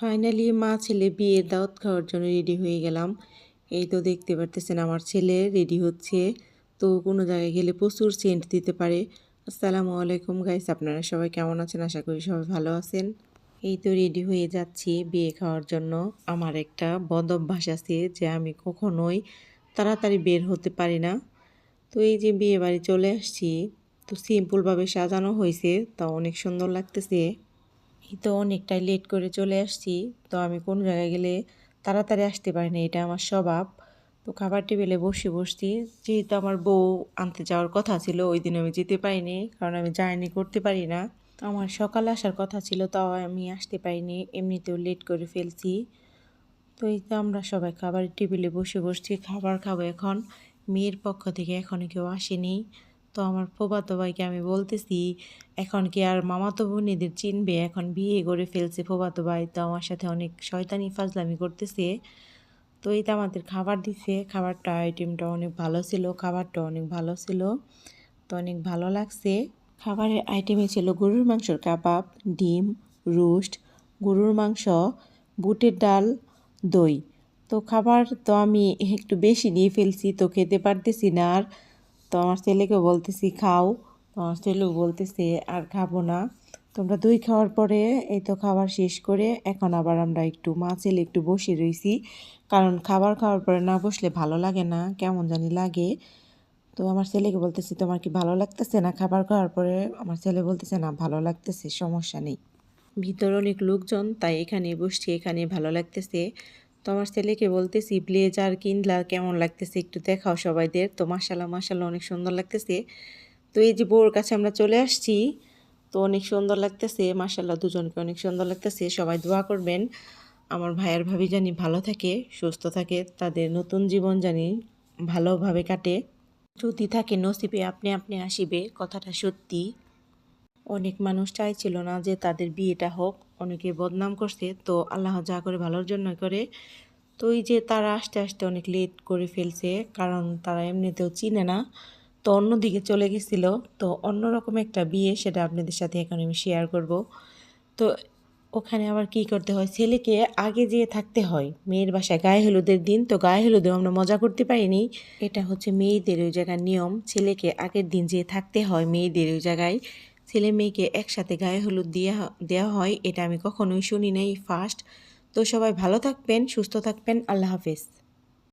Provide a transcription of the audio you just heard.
Finally মা ছেলে বিয়ের দাওয়াত খাওয়ার জন্য রেডি হয়ে গেলাম। এই তো দেখতে পারতেছেন আমার ছেলে রেডি হচ্ছে। তো কোনো জায়গায় গেলে প্রচুর সেন্ট দিতে পারে। আসসালামু আলাইকুম গাইস আপনারা সবাই কেমন আছেন? আশা করি সবাই ভালো আছেন। এই তো রেডি হয়ে যাচ্ছি বিয়ে খাওয়ার জন্য। আমার একটা বদ অভ্যাস আছে যে আমি কখনোই তাড়াতাড়ি বের হতে পারি না। তো এই যে বিয়ে বাড়ি চলে আসছি। তো সিম্পলভাবে সাজানো হয়েছে তা অনেক সুন্দর লাগতেছে। তো অনেকটাই লেট করে চলে আসছি। তো আমি কোন জায়গায় গেলে তাড়াতাড়ি আসতে পারি না, এটা আমার স্বভাব। তো খাবার টেবিলে বসে বসছি। যেহেতু আমার বউ আনতে যাওয়ার কথা ছিল, ওই দিন আমি যেতে পারিনি, কারণ আমি জার্নি করতে পারি না। আমার সকালে আসার কথা ছিল, তাও আমি আসতে পারিনি, এমনিতেও লেট করে ফেলছি। তো এই তো আমরা সবাই খাবার টেবিলে বসে বসছি, খাবার খাব এখন। মেয়ের পক্ষ থেকে এখনও কেউ আসেনি। তো আমার ফুফাতো ভাইকে আমি বলতেছি, এখন কি আর মামাতো বোনেদের চিনবে? এখন বিয়ে করে ফেলছে ফুফাতো ভাই, তো আমার সাথে অনেক শয়তানি ফাজলামি করতেছে। তো এই তো আমাদের খাবার দিছে। খাবারটা আইটেমটা অনেক ভালো ছিল, খাবারটা অনেক ভালো ছিল, তো অনেক ভালো লাগছে। খাবারের আইটেমে ছিল গরুর মাংসর কাবাব, ডিম, রোস্ট, গরুর মাংস, বুটের ডাল, দই। তো খাবার তো আমি একটু বেশি নিয়ে ফেলছি, তো খেতে পারতেছি না আর তো আমার ছেলেকে বলতেছি, খাও। তো আমার ছেলেও বলতেছে, আর খাব না। তোমরা দই খাওয়ার পরে এই তো খাবার শেষ করে এখন আবার আমরা একটু মা ছেলে একটু বসে রয়েছি কারণ খাবার খাওয়ার পরে না বসলে ভালো লাগে না, কেমন জানি লাগে। তো আমার ছেলেকে বলতেছি, তোমার কি ভালো লাগতেছে না খাবার খাওয়ার পরে? আমার ছেলে বলতেছে, না, ভালো লাগতেছে, সমস্যা নেই। ভিতর অনেক লোকজন, তাই এখানে বসছি, এখানে ভালো লাগতেছে। তো আমার ছেলেকে বলতেছি ব্লেজার কিনলা কেমন লাগতেছে একটু দেখাও সবাইদের। তো মাসাল্লাহ মাসাল্লাহ অনেক সুন্দর লাগতেছে। তো এই যে বউর কাছে আমরা চলে আসছি, তো অনেক সুন্দর লাগতেছে। মাসাল্লাহ দুজনকে অনেক সুন্দর লাগতেছে। সবাই দোয়া করবেন, আমার ভাইয়ের ভাবি জানি ভালো থাকে, সুস্থ থাকে, তাদের নতুন জীবন জানি ভালোভাবে কাটে। যদি থাকে নসিবে আপনি আপনি আসিবে, কথাটা সত্যি। অনেক মানুষ চাইছিল না যে তাদের বিয়েটা হোক। অনেকে বদনাম করছে। তো আল্লাহ যা করে ভালোর জন্য করে। তো এই যে তারা আস্তে আস্তে অনেক লেট করে ফেলছে, কারণ তারা এমনিতেও চিনে না। তো অন্যদিকে চলে গেছিল। তো অন্যরকম একটা বিয়ে সেটা আপনাদের সাথে এখন আমি শেয়ার করব। তো ওখানে আবার কি করতে হয়? ছেলেকে আগে যেয়ে থাকতে হয়। মেয়ের বাসায় গায়ে হলুদের দিন। তো গায়ে হলুদেও আমরা মজা করতে পারিনি। এটা হচ্ছে মেয়েদের ওই জায়গার নিয়ম। ছেলেকে আগের দিন যেয়ে থাকতে হয় মেয়েদের ওই জায়গায়। ছেলে মেয়েকে একসাথে গায়ে হলুদ দিয়ে দেওয়া হয়, এটা আমি কখনোই শুনি নাই। ফার্স্ট তো সবাই ভালো থাকবেন, সুস্থ থাকবেন, আল্লাহ হাফেজ।